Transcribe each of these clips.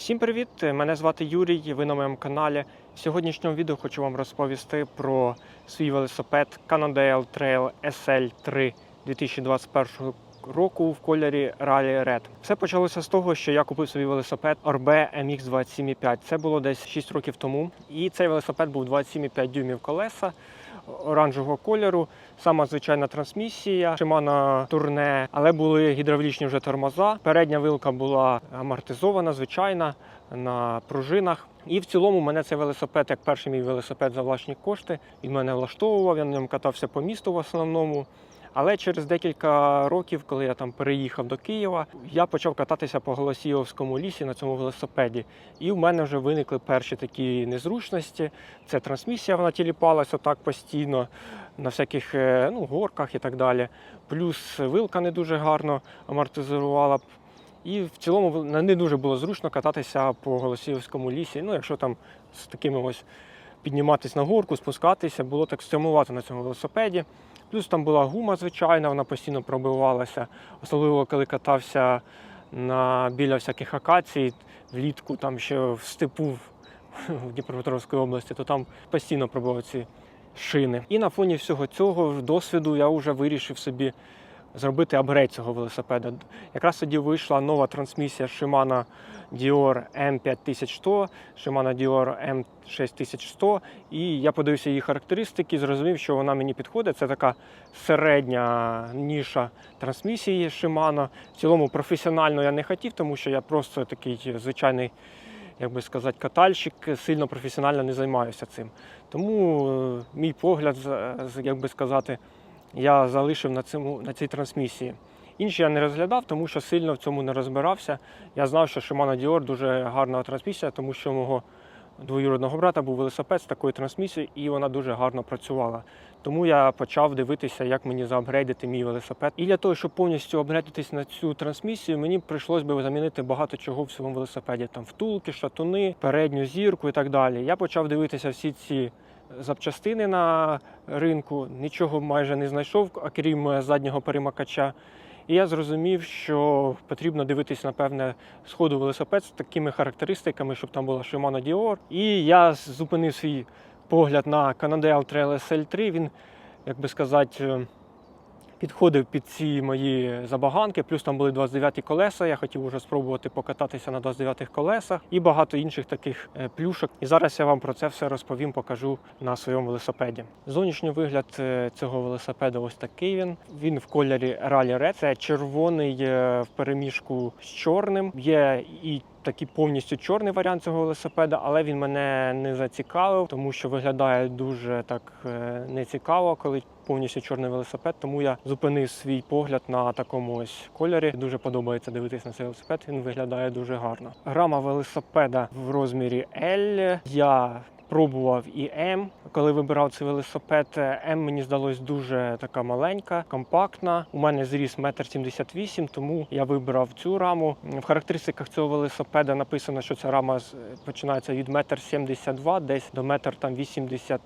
Всім привіт! Мене звати Юрій. Ви на моєму каналі. В сьогоднішньому відео хочу вам розповісти про свій велосипед Cannondale Trail SL3 2021 року в кольорі Rally Red. Все почалося з того, що я купив собі велосипед Orbe MX 27,5. Це було десь 6 років тому. І цей велосипед був 27,5 дюймів колеса оранжевого кольору. Сама звичайна трансмісія, Shimano турне, але були гідравлічні вже тормоза. Передня вилка була амортизована, звичайна на пружинах. І в цілому мене цей велосипед, як перший мій велосипед за власні кошти, він мене влаштовував, я на ньому катався по місту в основному. Але через декілька років, коли я там переїхав до Києва, я почав кататися по Голосіївському лісі на цьому велосипеді. І в мене вже виникли перші такі незручності. Це трансмісія, вона тіліпалася так постійно на всяких е, ну, горках і так далі. Плюс вилка не дуже гарно амортизувала. І в цілому не дуже було зручно кататися по Голосіївському лісі. Ну, якщо там з такими ось підніматися на горку, спускатися, було так стримувати на цьому велосипеді. Плюс там була гума звичайна, вона постійно пробивалася, особливо коли катався на, біля всяких акацій влітку, там ще в степу в Дніпропетровській області, то там постійно пробивали ці шини. І на фоні всього цього досвіду я вже вирішив собі зробити апгрейд цього велосипеда. Якраз тоді вийшла нова трансмісія Shimano Dior M5100, Shimano Dior M6100, і я подивився її характеристики, зрозумів, що вона мені підходить. Це така середня ніша трансмісії Shimano. В цілому професіонально я не хотів, тому що я просто такий звичайний. Як би сказати, катальщик сильно професіонально не займаюся цим. Тому е, мій погляд, як би сказати, я залишив на, цьому, на цій трансмісії. Інші я не розглядав, тому що сильно в цьому не розбирався. Я знав, що Shimano Dior дуже гарна трансмісія, тому що мого двоюродного брата був велосипед з такою трансмісією, і вона дуже гарно працювала. Тому я почав дивитися, як мені заапгрейдити мій велосипед. І для того, щоб повністю апгрейдитись на цю трансмісію, мені прийшлось би замінити багато чого в своєму велосипеді. Там втулки, шатуни, передню зірку і так далі. Я почав дивитися всі ці запчастини на ринку, нічого майже не знайшов, окрім е, заднього перемикача. І я зрозумів, що потрібно дивитись, напевне, сходу велосипед з такими характеристиками, щоб там була Shimano Dior. І я зупинив свій погляд на Cannondale Trail SL3. Він, як би сказати, е, підходив під ці мої забаганки. Плюс там були 29 колеса. Я хотів уже спробувати покататися на 29 колесах і багато інших таких е, плюшок. І зараз я вам про це все розповім, покажу на своєму велосипеді. Зовнішній вигляд е, цього велосипеда ось такий він. Він в кольорі Rally Red. Це червоний е, в переміжку з чорним. Є і такий повністю чорний варіант цього велосипеда, але він мене не зацікавив, тому що виглядає дуже так е, нецікаво, коли повністю чорний велосипед. Тому я зупинив свій погляд на такому ось кольорі. Дуже подобається дивитись на цей велосипед. Він виглядає дуже гарно. Грама велосипеда в розмірі L. Я Пробував і М, коли вибирав цей велосипед. М мені здалось дуже така маленька, компактна. У мене зріс 1,78 м, тому я вибрав цю раму. В характеристиках цього велосипеда написано, що ця рама починається від 1,72 м, десь до 1,80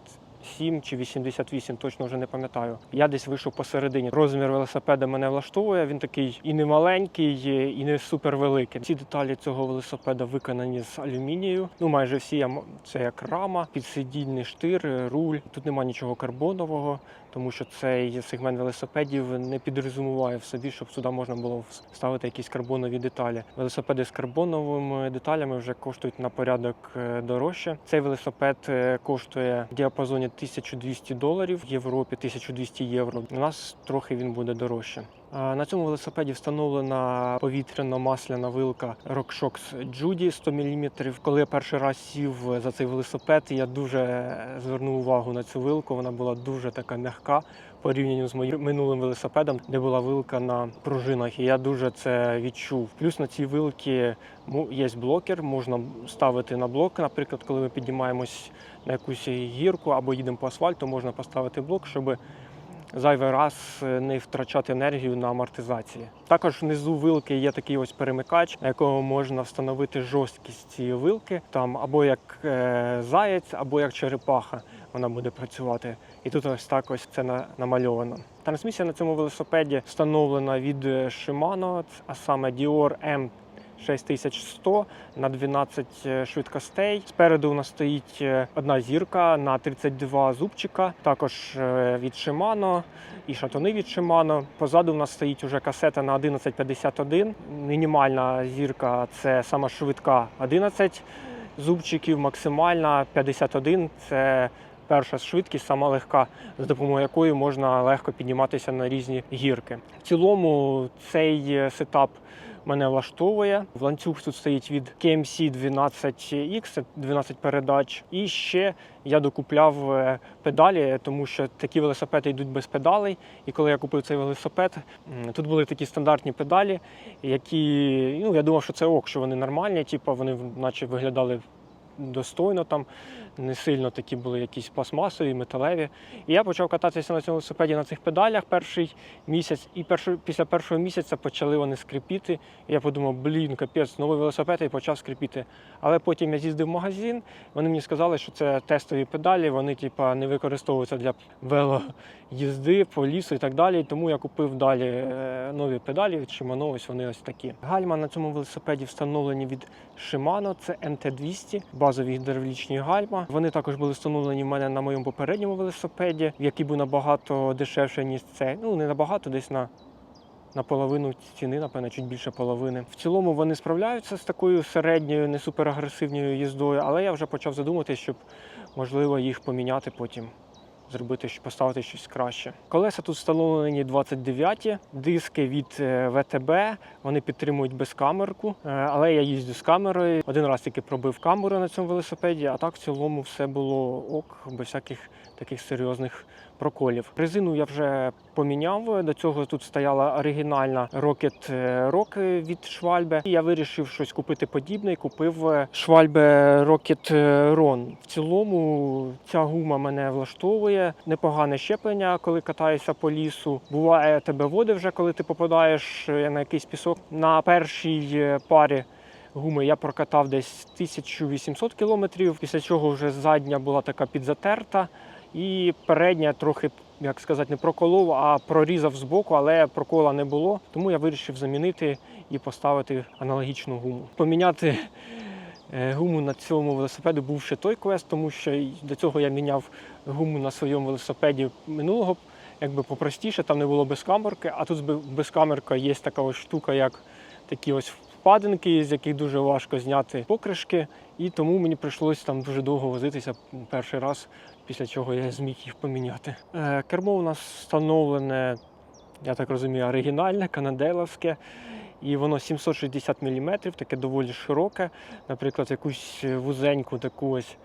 7 чи 88, точно вже не пам'ятаю. Я десь вийшов посередині. Розмір велосипеда мене влаштовує. Він такий і не маленький, і не супервеликий. Всі деталі цього велосипеда виконані з алюмінію. Ну майже всі це як рама, підсидільний штир, руль. Тут немає нічого карбонового, тому що цей сегмент велосипедів не підрозумуває в собі, щоб сюди можна було вставити якісь карбонові деталі. Велосипеди з карбоновими деталями вже коштують на порядок е, дорожче. Цей велосипед е, коштує в діапазоні 1200 доларів, в Європі 1200 євро. У нас трохи він буде дорожче. На цьому велосипеді встановлена повітряно-масляна вилка RockShox Judy 100 мм. Коли я перший раз сів за цей велосипед, я дуже звернув увагу на цю вилку. Вона була дуже така м'яка порівняно з моїм минулим велосипедом, де була вилка на пружинах. І я дуже це відчув. Плюс на цій вилці є блокер, можна ставити на блок. Наприклад, коли ми піднімаємось на якусь гірку або їдемо по асфальту, можна поставити блок, щоб зайвий раз е, не втрачати енергію на амортизації. Також внизу вилки є такий ось перемикач, на якому можна встановити жорсткість цієї вилки, там або як е, заєць, або як черепаха вона буде працювати. І тут ось так ось це на- намальовано. Трансмісія на цьому велосипеді встановлена від е, Shimano, а саме Dior M 6100 на 12 швидкостей. Спереду у нас стоїть е, одна зірка на 32 зубчика, також е, від Shimano і шатуни від Shimano. Позаду у нас стоїть уже касета на 1151. Мінімальна зірка це сама швидка 11 зубчиків, максимальна 51 це перша швидкість, сама легка, за допомогою якої можна легко підніматися на різні гірки. В цілому цей е, сетап мене влаштовує. В ланцюг тут стоїть від KMC 12X, це 12 передач. І ще я докупляв е, педалі, тому що такі велосипеди йдуть без педалей. І коли я купив цей велосипед, тут були такі стандартні педалі, які ну я думав, що це ок, що вони нормальні, типу вони наче виглядали достойно там, не сильно такі були якісь пластмасові, металеві. І я почав кататися на цьому велосипеді на цих педалях перший місяць, і перший, після першого місяця почали вони скрипіти. І я подумав, блін, капець, новий велосипед і почав скрипіти. Але потім я з'їздив в магазин, вони мені сказали, що це тестові педалі, вони типа не використовуються для велоїзди по лісу і так далі. Тому я купив далі е, нові педалі від Shimano, ось вони ось такі. Гальма на цьому велосипеді встановлені від Shimano, це MT200, базові гідравлічні гальма. Вони також були встановлені в мене на моєму попередньому велосипеді, який був набагато дешевше, ніж цей. Ну не набагато, десь на. На половину ціни, напевно, чуть більше половини. В цілому вони справляються з такою середньою, не суперагресивною їздою, але я вже почав задуматися, щоб можливо їх поміняти потім. Зробити поставити щось краще. Колеса тут встановлені 29, диски від е, ВТБ. Вони підтримують безкамерку, е, але я їздю з камерою. Один раз тільки пробив камеру на цьому велосипеді, а так в цілому все було ок, без всяких таких серйозних проколів. Резину я вже поміняв. До цього тут стояла оригінальна Rocket е, Rock від. І я вирішив щось купити подібне і купив е, Schwalbe Rocket Ron. В цілому ця гума мене влаштовує. Непогане щеплення, коли катаюся по лісу. Буває тебе води вже, коли ти попадаєш е, на якийсь пісок. На першій е, парі гуми я прокатав десь 1800 кілометрів, після чого вже задня була така підзатерта. І передня трохи, як сказати, не проколов, а прорізав збоку, але прокола не було. Тому я вирішив замінити і поставити аналогічну гуму. Поміняти е, гуму на цьому велосипеді був ще той квест, тому що до цього я міняв гуму на своєму велосипеді минулого, якби попростіше, там не було безкамерки, а тут безкамерка є така ось штука, як такі ось впадинки, з яких дуже важко зняти покришки. І тому мені прийшлося там дуже довго возитися перший раз, після чого я зміг їх поміняти. Е, Кермо у нас встановлене, я так розумію, оригінальне, канаделовське. І воно 760 мм, таке доволі широке. Наприклад, якусь вузеньку таку ось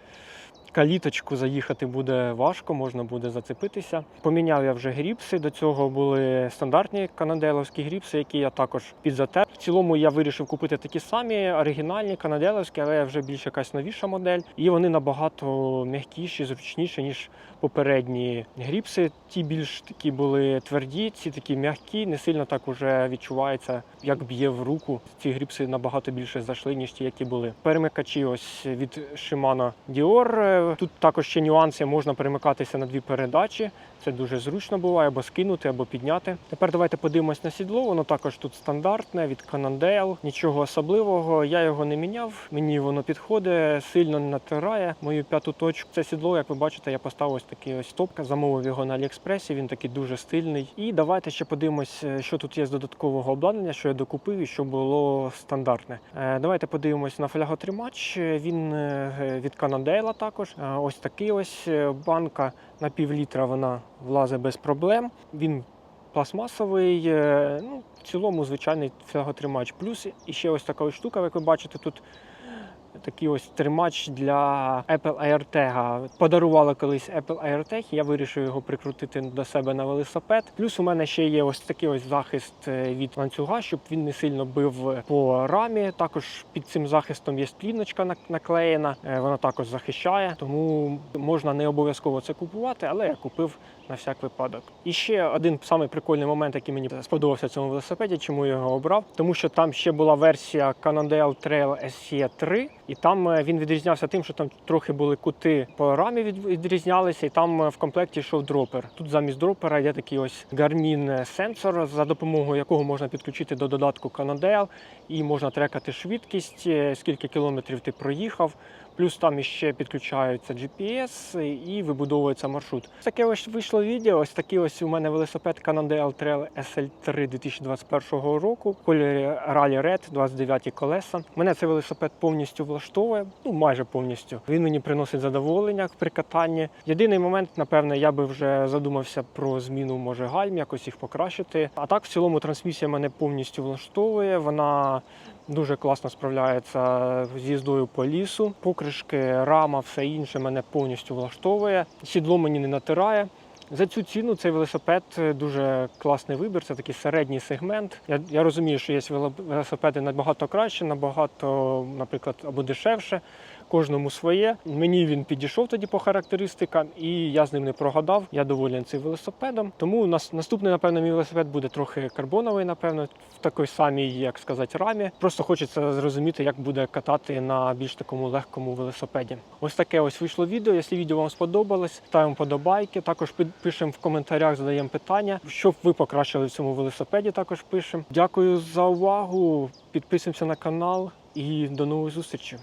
каліточку заїхати буде важко, можна буде зацепитися. Поміняв я вже гріпси. До цього були стандартні канаделовські гріпси, які я також підзатер. В цілому я вирішив купити такі самі оригінальні канаделовські, але вже більш якась новіша модель. І вони набагато м'якіші, зручніші, ніж попередні гріпси. Ті більш такі були тверді, ці такі м'які, не сильно так уже відчувається, як б'є в руку. Ці гріпси набагато більше зайшли, ніж ті, які були. Перемикачі ось від Shimano Dior. Тут також ще нюанси, можна перемикатися на дві передачі. Це дуже зручно буває, або скинути, або підняти. Тепер давайте подивимось на сідло. Воно також тут стандартне від Cannondale. Нічого особливого. Я його не міняв. Мені воно підходить, сильно натирає мою п'яту точку. Це сідло, як ви бачите, я поставив ось такий ось топка. Замовив його на Аліекспресі. Він такий дуже стильний. І давайте ще подивимось, е, що тут є з додаткового обладнання, що я докупив і що було стандартне. Е, Давайте подивимось на фляготримач. Він е, від Cannondale також. Ось такий ось банка на пів літра вона влазить без проблем. Він пластмасовий, ну, в цілому звичайний фляготримач. Плюс і ще ось така ось штука, як ви бачите, тут такий ось тримач для Apple AirTag. Подарували колись Apple AirTag, я вирішив його прикрутити до себе на велосипед. Плюс у мене ще є ось такий ось захист е, від ланцюга, щоб він не сильно бив по рамі. Також під цим захистом є пліночка нак- наклеєна, е, вона також захищає, тому можна не обов'язково це купувати, але я купив на всяк випадок. І ще один самий прикольний момент, який мені сподобався цьому велосипеді, чому я його обрав, тому що там ще була версія Cannondale Trail SE 3. І там е, він відрізнявся тим, що там трохи були кути по рамі відрізнялися, і там е, в комплекті йшов дропер. Тут замість дропера є такий ось Garmin сенсор, за допомогою якого можна підключити до додатку Canadale і можна трекати швидкість, е, скільки кілометрів ти проїхав. Плюс там іще підключається GPS і вибудовується маршрут. Таке ось вийшло відео. Ось такий ось у мене велосипед Cannondale Trail SL3 2021 року. В кольорі Rally Red, 29 колеса. Мене цей велосипед повністю влаштовує, ну майже повністю. Він мені приносить задоволення при катанні. Єдиний момент, напевне, я би вже задумався про зміну може гальм, якось їх покращити. А так, в цілому, трансмісія мене повністю влаштовує. Вона дуже класно справляється з їздою по лісу. Покришки, рама, все інше мене повністю влаштовує. Сідло мені не натирає. За цю ціну цей велосипед дуже класний вибір. Це такий середній сегмент. Я, я розумію, що є велосипеди набагато краще, набагато, наприклад, або дешевше. Кожному своє. Мені він підійшов тоді по характеристикам, і я з ним не прогадав. Я доволен цим велосипедом. Тому нас наступний, напевно, мій велосипед буде трохи карбоновий, напевно, в такій самій, як сказати, рамі. Просто хочеться зрозуміти, як буде катати на більш такому легкому велосипеді. Ось таке ось вийшло відео. Якщо відео вам сподобалось, ставимо подобайки. Також пи- пишемо в коментарях, задаємо питання, що ви покращили в цьому велосипеді. Також пишемо. Дякую за увагу. Підписуємося на канал і до нових зустрічей.